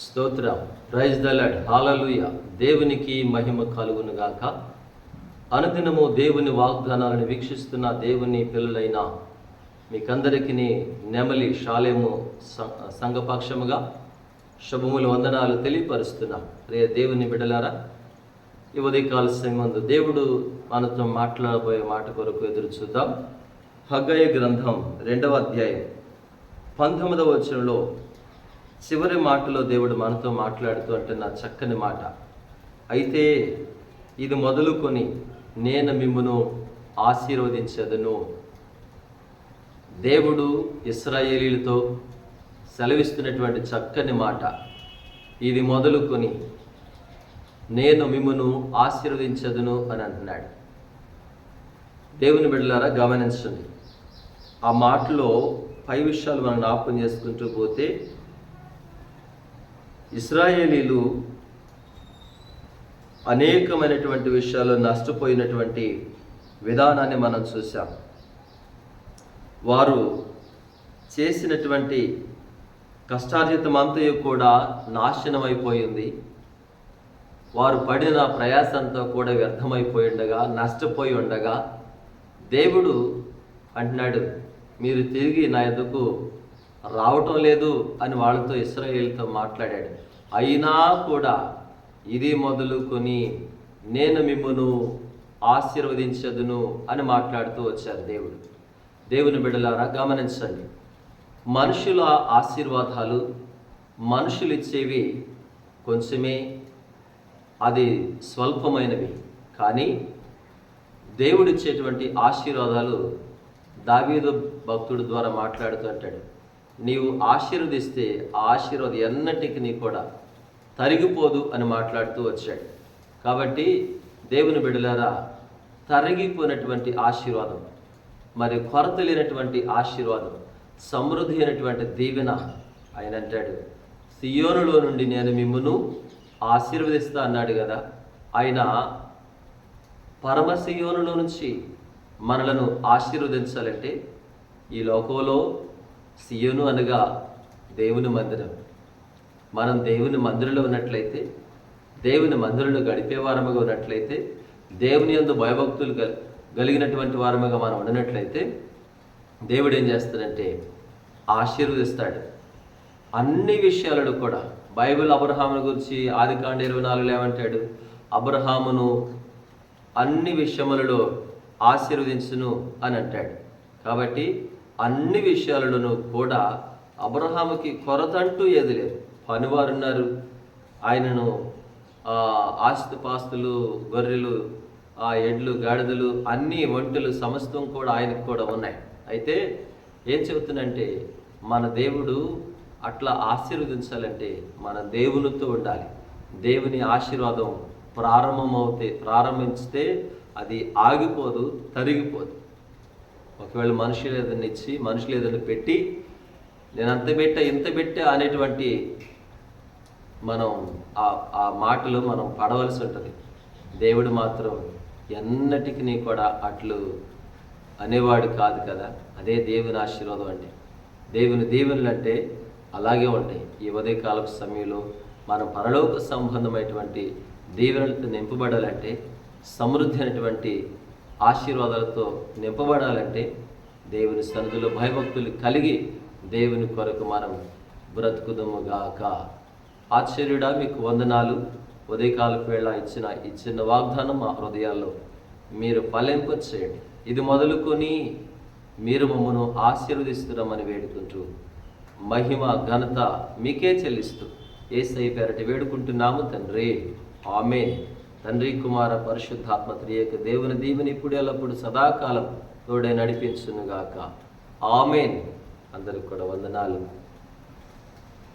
స్తోత్రం. Praise the lord hallelujah దేవునికి మహిమ కలుగునుగాక అనుదినము దేవుని వాగ్దానాలను వీక్షిస్తున్న దేవుని పిల్లలైన మీకందరికీ నెమలి శాలేము సంఘపక్షముగా శుభములు వందనాలు తెలియపరుస్తున్నా. రే దేవుని బిడలారా ఈ ఉదయకాల ముందు దేవుడు మనతో మాట్లాడబోయే మాట కొరకు ఎదురు చూద్దాం. హగ్గయ గ్రంథం రెండవ అధ్యాయం పంతొమ్మిదవ వచనంలో చివరి మాటలో దేవుడు మనతో మాట్లాడుతూ అంటున్న చక్కని మాట. అయితే ఇది మొదలుకొని నేను మిమ్మను ఆశీర్వదించదును. దేవుడు ఇస్రాయేలీలతో సెలవిస్తున్నటువంటి చక్కని మాట. ఇది మొదలుకొని నేను మిమ్మను ఆశీర్వదించదును అని అంటున్నాడు. దేవుని బిడ్డలారా గమనించండి. ఆ మాటలో పై విషయాలు మనం జ్ఞాపకం చేసుకుంటూ పోతే ఇస్రాయేలీలు అనేకమైనటువంటి విషయాల్లో నష్టపోయినటువంటి విధానాన్ని మనం చూసాం వారు చేసినటువంటి కష్టార్జితం అంతయు కూడా నాశనం అయిపోయింది వారు పడిన ప్రయాసంతో కూడా వ్యర్థమైపోయి ఉండగా నష్టపోయి ఉండగా దేవుడు అంటున్నాడు మీరు తిరిగి నా ఎదుకు రావటం లేదు అని వాళ్ళతో ఇస్రాయేల్తో మాట్లాడాడు. అయినా కూడా ఇది మొదలుకొని నేను మిమ్మను ఆశీర్వదించదును అని మాట్లాడుతూ వచ్చారు దేవుడు. దేవుని బిడలారా గమనించండి. మనుషుల ఆశీర్వాదాలు మనుషులు ఇచ్చేవి కొంచెమే అది స్వల్పమైనవి. కానీ దేవుడిచ్చేటువంటి ఆశీర్వాదాలు దావీదు భక్తుడు ద్వారా మాట్లాడుతూ అంటాడు. నీవు ఆశీర్వదిస్తే ఆ ఆశీర్వాదం ఎన్నటికి నీ కూడా తరిగిపోదు అని మాట్లాడుతూ వచ్చాడు. కాబట్టి దేవుని బిడలారా తరిగిపోయినటువంటి ఆశీర్వాదం మరి కొరత లేనటువంటి ఆశీర్వాదం సమృద్ధి అయినటువంటి దీవెన ఆయన అంటాడు. సియోనులో నుండి నేను మిమ్మును ఆశీర్వదిస్తా అన్నాడు కదా. ఆయన పరమసియోనులో నుంచి మనలను ఆశీర్వదించాలంటే ఈ లోకంలో సియోను అనగా దేవుని మందిరం. మనం దేవుని మందిరంలో ఉన్నట్లయితే దేవుని మందిరంలో గడిపే వారముగా ఉన్నట్లయితే దేవుని ఎందు భయభక్తులు కల్ కలిగినటువంటి వారముగా మనం ఉన్నట్లయితే దేవుడు ఏం చేస్తాడంటే ఆశీర్వదిస్తాడు. అన్ని విషయాలను కూడా. బైబిల్ అబ్రహామును గురించి ఆది కాండ ఇరవై నాలుగులో ఏమంటాడు? అబ్రహామును అన్ని విషయములలో ఆశీర్వదించును అని అంటాడు. కాబట్టి అన్ని విషయాలను కూడా అబ్రహాముకి కొరత అంటూ ఏది లేదు. పనివారు ఉన్నారు ఆయనను ఆస్తిపాస్తులు గొర్రెలు ఆ ఎడ్లు గాడిదలు అన్ని ఒంటెలు సమస్తం కూడా ఆయనకు కూడా ఉన్నాయి. అయితే ఏం చెబుతుందంటే మన దేవుడు అట్లా ఆశీర్వదించాలంటే మన దేవునితో ఉండాలి. దేవుని ఆశీర్వాదం ప్రారంభమవుతే ప్రారంభించితే అది ఆగిపోదు తరిగిపోదు. ఒకవేళ మనుషులు ఏదైనా ఇచ్చి మనుషులు ఏదైనా పెట్టి నేను అంత పెట్టా ఇంత పెట్టా అనేటువంటి మనం ఆ ఆ మాటలు మనం పడవలసి ఉంటుంది. దేవుడు మాత్రం ఎన్నటికి కూడా అట్లు అనేవాడు కాదు కదా. అదే దేవుని ఆశీర్వాదం అంటే దేవుని దేవుని అంటే అలాగే ఉంటాయి. ఈ ఉదయకాలపు సమయంలో మనం పరలోక సంబంధమైనటువంటి దీవెనలతో నింపబడాలంటే సమృద్ధి అయినటువంటి ఆశీర్వాదాలతో నింపబడాలంటే దేవుని సన్నిధిలో భయభక్తులు కలిగి దేవుని కొరకు మనం బ్రతుకుదముగాక. ఆశ్చర్యుడా మీకు వందనాలు. ఉదయకాలపు వేళ ఇచ్చిన ఇచ్చిన వాగ్దానం మా హృదయాల్లో. మీరు ఫలింప చేయండి. ఇది మొదలుకొని మీరు మమ్మను ఆశీర్వదిస్తున్నామని వేడుకుంటూ మహిమ ఘనత మీకే చెల్లిస్తూ ఏసై పేరటి వేడుకుంటున్నాము తండ్రి. ఆమె తండ్రి కుమార పరిశుద్ధాత్మ త్రియేక దేవుని దీవెని ఇప్పుడు ఎల్లప్పుడు సదాకాలం తోడే నడిపించునుగాక. ఆమెన్. అందరికి కూడా వందనాలు.